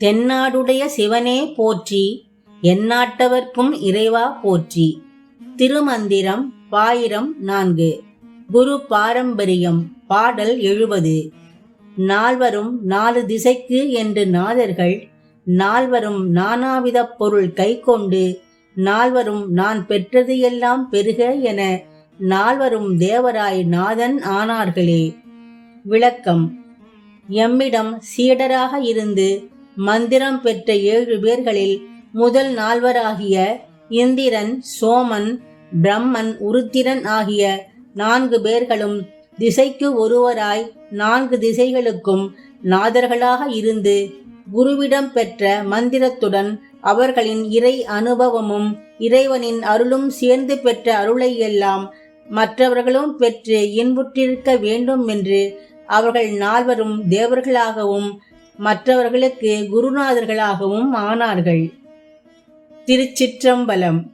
தென்னாடுடைய சிவனே போற்றி எந்நாட்டவர்க்கும் இறைவா போற்றி. திருமந்திரம் பாயிரம் நான்கு. குரு பாரம்பரியம் பாடல் எழுபது. நால்வரும் நாலு திசைக்கு என்று நாதர்கள் நால்வரும் நானாவித பொருள் கைக்கொண்டு நால்வரும் நான் பெற்றது எல்லாம் பெருக என நால்வரும் தேவராய் நாதன் ஆனார்களே. விளக்கம். எம்மிடம் சீடராக இருந்து மந்திரம் பெற்ற ஏழு பேர்களில் முதல் நால்வராகிய இந்திரன் சோமன் பிரம்மன் உருத்திரன் ஆகிய நான்கு பேர்களும் திசைக்கு ஒருவராய் நான்கு திசைகளுக்கும் நாதர்களாக இருந்து குருவிடம் பெற்ற மந்திரத்துடன் அவர்களின் இறை அனுபவமும் இறைவனின் அருளும் சேர்ந்து பெற்ற அருளை எல்லாம் மற்றவர்களும் பெற்று இன்புற்றிருக்க வேண்டும் என்று அவர்கள் நால்வரும் தேவர்களாகவும் மற்றவர்களுக்கு குருநாதர்களாகவும் ஆனார்கள். திருச்சிற்றம்பலம்